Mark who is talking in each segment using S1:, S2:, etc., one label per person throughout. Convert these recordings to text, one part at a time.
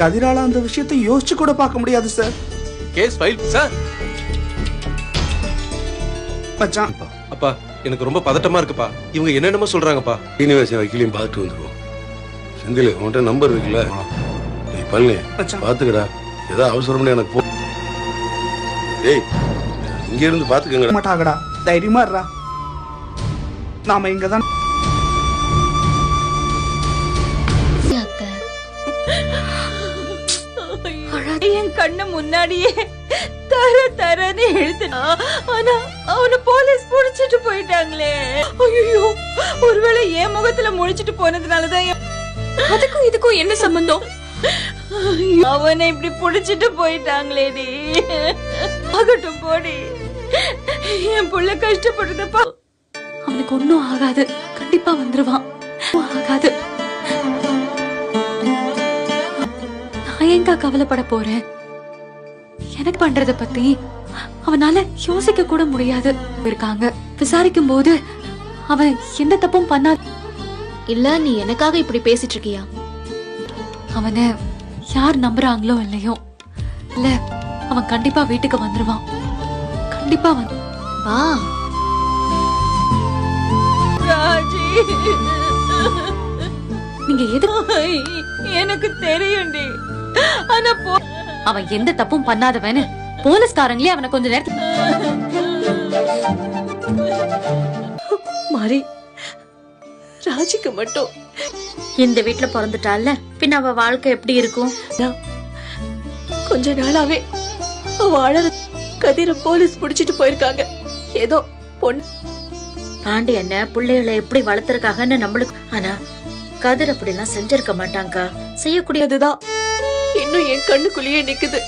S1: கதிரால அந்த விஷயத்தை யோசிச்சு கூட பார்க்க முடியாது சார்
S2: கேஸ் ஃபைல் சார்
S1: மச்சான்.
S2: அப்பா எனக்கு ரொம்ப பதட்டமா இருக்குப்பா. இவங்க என்னென்னமோ சொல்றாங்கப்பா.
S3: சீனிவாசன் வக்கீலையும் பார்த்துட்டு வந்துருவோம். செந்தில் உன்கிட்ட நம்பர் இருக்குல்ல? நீ பழனி
S1: மச்சான்.
S3: பார்த்துக்கடா. ஏதோ அவசரம்னு எனக்கு போ டேய் இங்க இருந்து பார்த்துக்கங்கடா.
S1: மாட்டாங்கடா தைரியமா இருடா. நாம இங்க
S4: என் கண்ணு முன்னாடியே தர தரன்னு எழுத்துனா ஆனா அவன போலீஸ் புடிச்சிட்டு போயிட்டாங்களே. ஐயோ ஒருவேளை என் முகத்துல முழிச்சிட்டு போனதுனாலதான்
S5: அதுக்கும் இதுக்கும் என்ன சம்பந்தம்?
S4: ஐயோ, அவனை இப்படி புடிச்சிட்டு போயிட்டாங்களேடி ஆகட்டும் போடி. என் புள்ள கஷ்டப்படுறதப்பா
S5: அவனுக்கு ஒன்னும் ஆகாது. கண்டிப்பா வந்துருவான். ஆகாது. ஏங்கா கவலைப்பட போறேன் எனக்கு பண்றத பத்தி அவனால யோசிக்க கூட முடியாது. இருக்காங்க. விசாரிக்கும் போது அவன் எந்த தப்பும் பண்ணா
S6: இல்ல நீ எனக்காக இப்படி பேசிட்டு இருக்கியா
S5: அவனை யார் நம்புறாங்களோ இல்லையோ? இல்ல அவன் கண்டிப்பா வீட்டுக்கு வந்துருவான். கண்டிப்பா வந்து
S6: வா.
S4: ராஜி.
S5: நீங்க எது
S4: எனக்கு தெரியும்டி. ஆனா போ
S5: அவன் எந்த தப்பும் பண்ணாதவன்னு போலீஸ்காரங்களே அவனை கொஞ்ச நேரத்துக்கு
S7: மாறி ராஜிக்கு மட்டும்.
S6: இந்த வீட்ல பிறந்துட்டால பின்ன அவ வாழ்க்கை எப்படி இருக்கும்?
S7: கொஞ்ச நாளாவே அவ அழற கதிர போலீஸ் புடிச்சிட்டு போயிருக்காங்க. ஏதோ பொண்ணு.
S6: பாண்டி என்ன பிள்ளைகளை எப்படி வளர்த்திருக்காங்கன்னு நம்மளுக்கு ஆனா கதிர் அப்படிலாம் செஞ்சிருக்க மாட்டாங்கக்கா. செய்யக்கூடிய
S7: அதுதான் இன்னும் என் கண்ணுக்குள்ளேயே நிக்குது.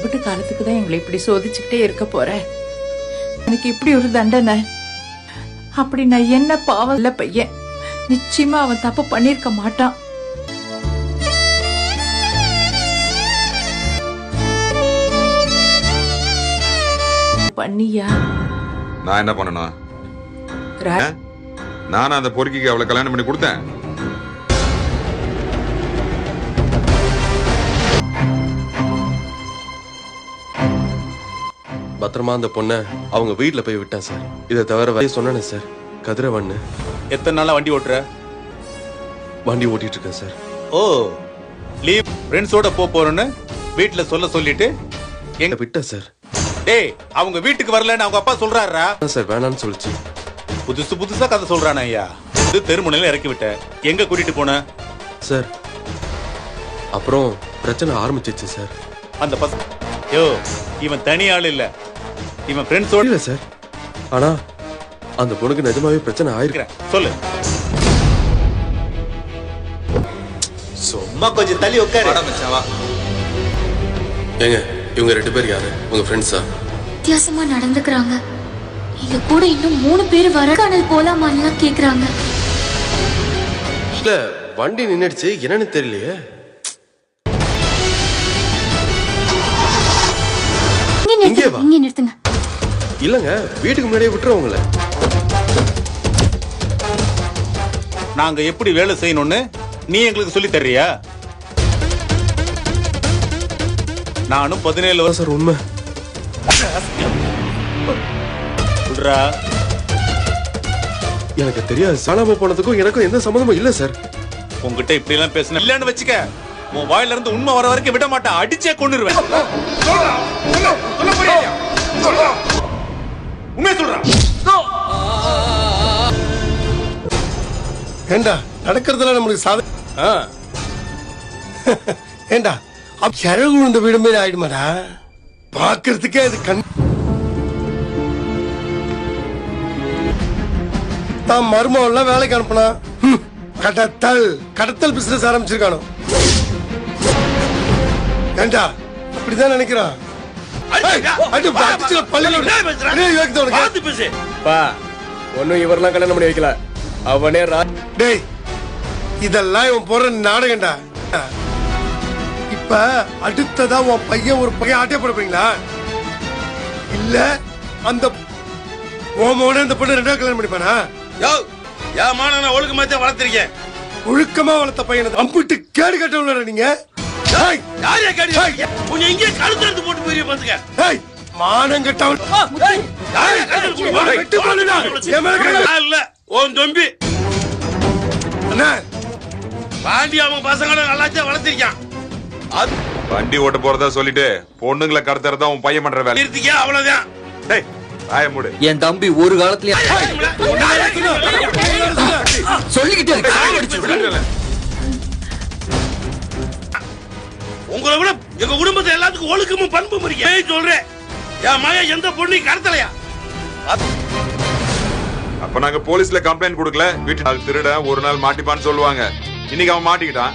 S8: விட்டு காலத்துக்கு தான் எங்களை இப்படி சோதிச்சுக்கிட்டே இருக்க போற. எனக்கு இப்படி ஒரு தண்டனை. அப்படி நான் என்ன பாவம்? இல்ல பையன். நிச்சயமா அவன் தப்பு பண்ணிருக்க மாட்டான். பண்ணியா?
S9: நான் என்ன பண்ணணும்?
S8: ரா-
S9: நானும் அந்த பொறுக்கிக்கு அவளை கல்யாணம் பண்ணி கொடுத்தேன்.
S2: பத்திரமா அந்த பொண்ணை அவங்க வீட்ல போய் விட்டேன் சார். இதை தவிர வேற சொன்னேனே சார். கதிரவன்னு.
S10: எத்தனை நாளா வண்டி ஓட்டுற?
S2: வண்டி ஓட்டிட்டு இருக்கேன் சார்.
S10: ஓ லீவ் ஃப்ரெண்ட்ஸோட போ போறேன்னு வீட்ல சொல்ல சொல்லிட்டு எங்க
S2: விட்டேன் சார்.
S10: டேய் அவங்க வீட்டுக்கு வரலன்னு அவங்க அப்பா சொல்றாருடா
S2: அதான் சார் வேணாம்னு சொல்லிச்சு.
S10: புதுசு புதுசா கதை சொல்றானே ஐயா. இது தெருமுனையில இறக்கி விட்ட. எங்க கூட்டிட்டு போன?
S2: சார் அப்புறம் பிரச்சனை ஆரம்பிச்சிச்சு சார்.
S10: அந்த பச யோ இவன் தனி ஆள் இல்ல. இவன் ஃப்ரெண்ட்ஸோட
S2: இல்ல சார். ஆனா அந்த பொண்ணுக்கு நிஜமாவே பிரச்சனை ஆயிருக்கு.
S10: இருக்கிறேன். சொல்லு. சும்மா கொஞ்சம் தள்ளி உட்காரு.
S2: ஏங்க இவங்க ரெண்டு பேர் யாரு? உங்க ஃப்ரெண்ட்ஸா
S6: வித்தியாசமா நடந்துக்கிறாங்க. எங்க கூட இன்னும் மூணு பேர் வரக்கானல் போலாமான்லாம் கேக்குறாங்க.
S2: இல்ல வண்டி நின்னுடுச்சு. என்னன்னு தெரியலையே.
S6: இங்க
S2: இங்கே.
S6: இங்க நிறுத்துங்க.
S2: இல்லங்க வீட்டுக்கு முன்னாடியே விட்டுருவாங்களே
S10: நாங்க எப்படி வேலை செய்யணும்னு நீ எங்களுக்கு சொல்லி தர்றியா? நானும் பதினேழு வருஷம்
S2: சார் உண்மை.
S10: சொல்றா.
S2: எனக்கு தெரியாது காணாம போனதுக்கும் எனக்கும் எந்த சம்மந்தமும் இல்ல சார்.
S10: உங்ககிட்ட இப்படி எல்லாம் பேசின இல்லன்னு வச்சுக்க உன் வாயில இருந்து உண்மை வர வரைக்கும் விட மாட்டேன் அடிச்சே கொண்டுருவேன்
S3: ஏண்டா நடக்கிறதுல நம்மளுக்கு சாத ஏண்டா அப்ப கிழகு விழுந்த வீடு மாதிரி ஆயிடுமாடா. பாக்குறதுக்கே அது கண் தான் மருமகள்லாம் வேலைக்கு அனுப்புனா ஹம், கடத்தல் கடத்தல் பிசினஸ் ஆரம்பிச்சிருக்கானோ. ஏண்டா அப்படிதான் நினைக்கிறான்.
S2: ஒன்னும் இவரெல்லாம் கல்யாணம் பண்ணி வைக்கல. அவனே ரா
S3: டேய் இதெல்லாம் இவன் போற நாடகம்டா இப்ப அடுத்ததா உன் பையன் ஒரு பையன் ஆட்டே போட போறீங்களா இல்ல அந்த மகனே அந்த பொண்ணு ரெண்டாவது கல்யாணம் பண்ணிப்பானா
S11: யோ ஏன் மான நான் ஒழுங்கு மாத்தே வளர்த்திருக்கேன்
S3: ஒழுக்கமா வளர்த்த பையனை அம்பிட்டு கேடு கட்டவுள்ள நீங்க
S11: யாரையா கேடு கொஞ்சம் இங்கே கழுத்து எடுத்து போட்டு போய் பாத்துக்க
S3: ஏய், மானம் கட்டவன்
S11: இல்ல உன் தம்பி.
S3: அண்ணா
S11: பாண்டி அவன் பசங்களை நல்லாச்சா வளர்த்திருக்கான். அது
S9: வண்டி ஓட்ட போறதா சொல்லிட்டு பொண்ணுங்களை கடத்துறதா உன் பையன் பண்ற வேலை.
S11: நிறுத்திக்க அவ்வளவுதான்.
S9: டேய் வாய மூடு.
S12: என் தம்பி ஒரு காலத்துல சொல்லிக்கிட்டே
S11: உங்களை விட எங்க குடும்பத்தை எல்லாத்துக்கும் ஒழுக்கமும் பண்பும் இருக்கு. ஏய் சொல்றேன் என் மகன் எந்த பொண்ணையும் கடத்தலையா?
S9: அப்ப நாங்க போலீஸ்ல கம்ப்ளைண்ட் கொடுக்கல. வீட்டு நாள் திருட ஒரு நாள் மாட்டிப்பான்னு சொல்லுவாங்க. இன்னைக்கு அவன் மாட்டிக்கிட்டான்.